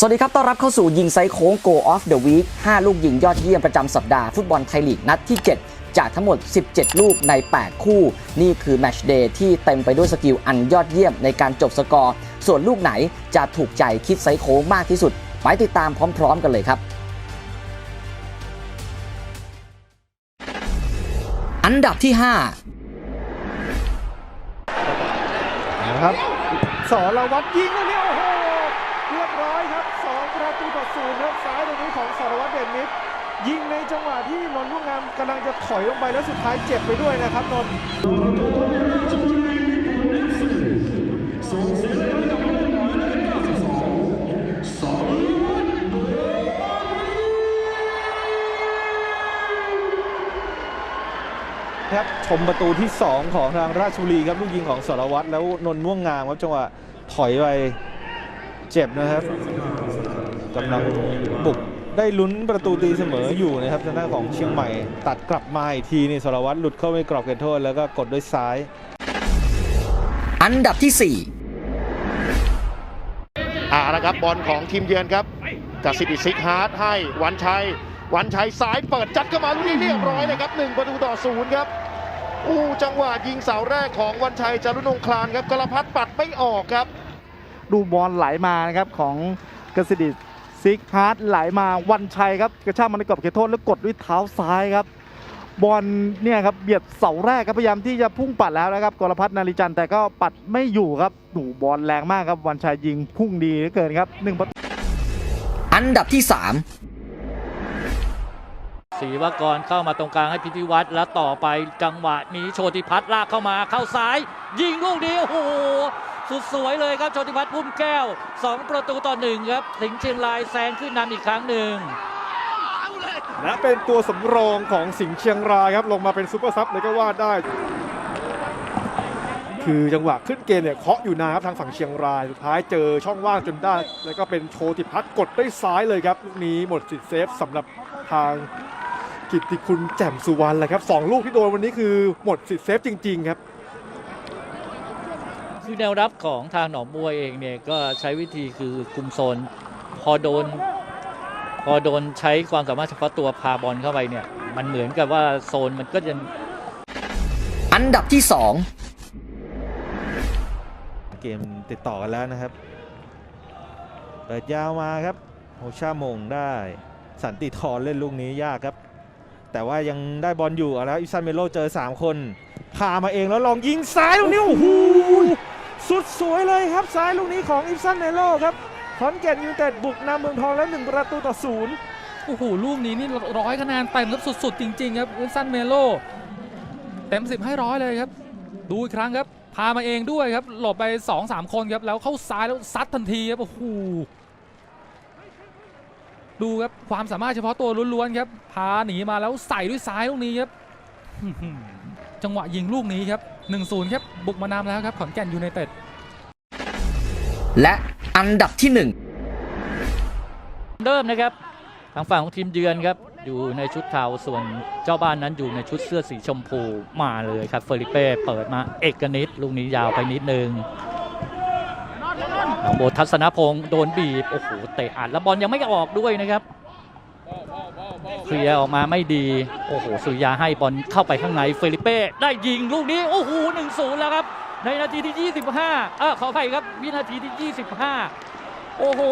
สวัสดีครับ ต้อนรับเข้าสู่ยิงไซโค้ง Go Off the Week 5 ลูกยิงยอดเยี่ยมประจำสัปดาห์ ฟุตบอลไทยลีกนัดที่ 7 จากทั้งหมด 17 ลูกใน 8 คู่ นี่คือแมชเดย์ที่เต็มไปด้วยสกิลอันยอดเยี่ยมในการจบสกอร์ ส่วนลูกไหนจะถูกใจคิดไซโค้งมากที่สุด ไปติดตามพร้อม ๆ กันเลยครับ อันดับที่ 5 นะครับสรวัตรยิงลูกนี้โอ้โหเรียบร้อยครับสองประ ตูต่อศูนย์ครับซ้ายตรงนี้ของสารวัตรเด่นมิตรยิงในจังหวะที่นนท์ลูกงามกำลังจะถอยลงไปแล้วสุดท้ายเจ็บไปด้วยนะครับนนท์ครับชมประตูที่ 2 ของทางราชบุรีครับลูกยิงของสารวัตรแล้วนนท์ม่วงงามครับจังหวะถอยไปเจ็บนะครับ กำลังบุกได้ลุ้นประตูตีเสมออยู่นะครับทางด้านของเชียงใหม่ ตัดกลับมาอีกทีนี่สารวัตรหลุดเข้าไปกรอบเขตโทษแล้วก็กดด้วยซ้าย อันดับที่อ่านะครับบอลของทีมเยือนครับกับสิบิซิกฮาร์ดให้วันชัย วันชัยสายเปิดจัดเข้ามาลูกนี้เรียบร้อยเลยครับหนึ่งประตูต่อศูนย์ครับอู้จังหวะยิงเสาแรกของวันชัยจารุนงคลานครับกระพัดปัดไม่ออกครับ ดูบอลไหลมานะครับของกสิดิ ซิกฮาร์ดไหลมาวันชัยครับกระชากมันในกรอบเขตโทษแล้วกดด้วยเท้าซ้ายครับบอลเนี่ยครับเบียดเสาแรกครับพยายามที่จะพุ่งปัดแล้วนะครับกรพัฒนาริจันทร์แต่ก็ปัดไม่อยู่ครับดูบอลแรงมากครับวันชัยยิงพุ่งดีเหลือเกินครับหนึ่งประตู3อันดับที่3ศรีวกรเข้ามาตรงกลางให้พิธิวัตรแล้วต่อไปจังหวะนี้โชติพัฒน์ลากเข้ามาเข้าซ้าย ยิงลูกนี้โอ้โห สุดสวยเลยครับโชติพัฒน์พุ่มแก้ว 2 ประตูต่อหนึ่งครับสิงห์เชียงรายแซงขึ้นนำอีกครั้งหนึ่งและเป็นตัวสำรองของสิงห์เชียงรายครับลงมาเป็นซูเปอร์ซับเลยก็ว่าได้ คือจังหวะขึ้นเกมเนี่ยเคาะอยู่นานครับทางฝั่งเชียงรายสุดท้ายเจอช่องว่างจนได้ แล้วก็เป็นโชติพัฒน์กดด้วยซ้ายเลยครับลูกนี้หมดสิทธิ์เซฟสำหรับทางกิตติคุณแจ่มสุวรรณแหละครับสองลูกที่โดนวันนี้คือหมดสิทธิ์เซฟจริง ๆ ครับ คือแนวรับของทางหนองบัวเองเนี่ยก็ใช้วิธีคือคุมโซน พอโดน พอโดนใช้ความสามารถเฉพาะตัวพาบอลเข้าไปเนี่ย มันเหมือนกับว่าโซนมันก็จะอันดับที่ 2 เกมติดต่อกันแล้วนะครับ เปิดยาวมาครับโฮชาโมงได้ สันติทรเล่นลูกนี้ยากครับ แต่ว่ายังได้บอลอยู่เอาแล้วอิซันเมโลเจอ 3 คนพามาเองแล้วลองยิงซ้ายลูกนี้โอ้โห สุดสวยเลยครับซ้ายลูกนี้ของอิซันเมโลครับขอนแก่นยูเต็ดบุกนำเมืองทองแล้วหนึ่งประตูต่อศูนย์โอ้โหลูกนี้นี่ร้อยคะแนนเต็มครับสุดๆ จริงๆครับวินสันเมโลเต็ม10ให้ร้อยเลยครับ ดูอีกครั้งครับ พามาเองด้วยครับ หลบไป2-3คนครับ แล้วเข้าซ้ายแล้วซัดทันทีครับโอ้โหดูครับความสามารถเฉพาะตัวล้วนๆครับพาหนีมาแล้วใส่ด้วยซ้ายลูกนี้ครับ จังหวะยิงลูกนี้ครับ 1-0 ครับ บุกมานำแล้วครับ ขอนแก่นยูไนเต็ด และอันดับที่ 1 เริ่มนะครับ ทางฝั่งของทีมเยือนครับ อยู่ในชุดเทาส่วนเจ้าบ้านนั้นอยู่ในชุดเสื้อสีชมพูมาเลยครับเฟอริเป้เปิดมาเอกนิตลูกนี้ยาวไปนิดนึงน้องโบทัศนพงศ์โดนบีบ โอ้โห เตะอัดแล้วบอลยังไม่ออกด้วยนะครับ เคลียร์ออกมาไม่ดี โอ้โห สุริยาให้บอลเข้าไปข้างในเฟลิเป้ได้ยิงลูกนี้ โอ้โหหนึ่งศูนย์แล้วครับ ในนาทีที่ 25เออขออภัยครับ วินาทีที่ 25 โอ้โห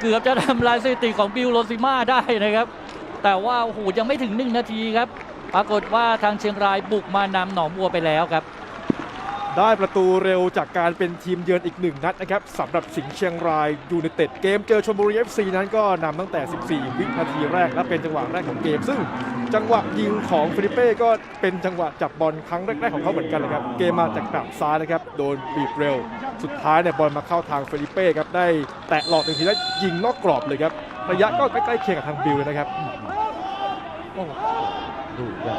เกือบจะทำลายสถิติของบิลโรซิมาได้นะครับ แต่ว่าโอ้โหยังไม่ถึง 1 นาทีครับ ปรากฏว่าทางเชียงรายบุกมานำหนองบัวไปแล้วครับ ได้ประตูเร็วจากการเป็นทีมเยือนอีกหนึ่งนัดนะครับสำหรับสิงห์เชียงรายยูไนเต็ดเกมเจอชลบุรี FC นั้นก็นำตั้งแต่ 14 วินาทีแรกและเป็นจังหวะแรกของเกม ซึ่งจังหวะยิงของฟิลิเป้ก็เป็นจังหวะจับบอลครั้งแรกๆของเขาเหมือนกันเลยครับเกมมาจากกลับซ้ายนะครับโดนบีบเร็ว สุดท้ายเนี่ยบอลมาเข้าทางฟิลิเป้ครับได้แตะหลอกหนึ่งทีแล้วยิงนอกกรอบเลยครับระยะก็ใกล้ๆเคียงกับทางบิลนะครับดูครับ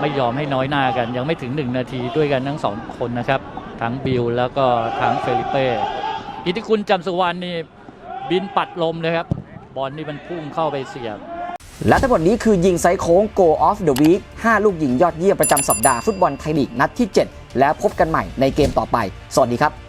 ไม่ยอมให้น้อยหน้ากัน ยังไม่ถึง 1 นาทีด้วยกันทั้งสองคนนะครับ ทั้งบิลแล้วก็ทั้งเฟลิเป้อิทธิคุณจำสุวรรณนี่บินปัดลมเลยครับบอลนี่มันพุ่งเข้าไปเสียบ และทั้งหมดนี้คือยิงไซโค้ง Go Off the Week 5 ลูกยิงยอดเยี่ยมประจำสัปดาห์ฟุตบอลไทยลีกนัดที่ 7 แล้วพบกันใหม่ในเกมต่อไป สวัสดีครับ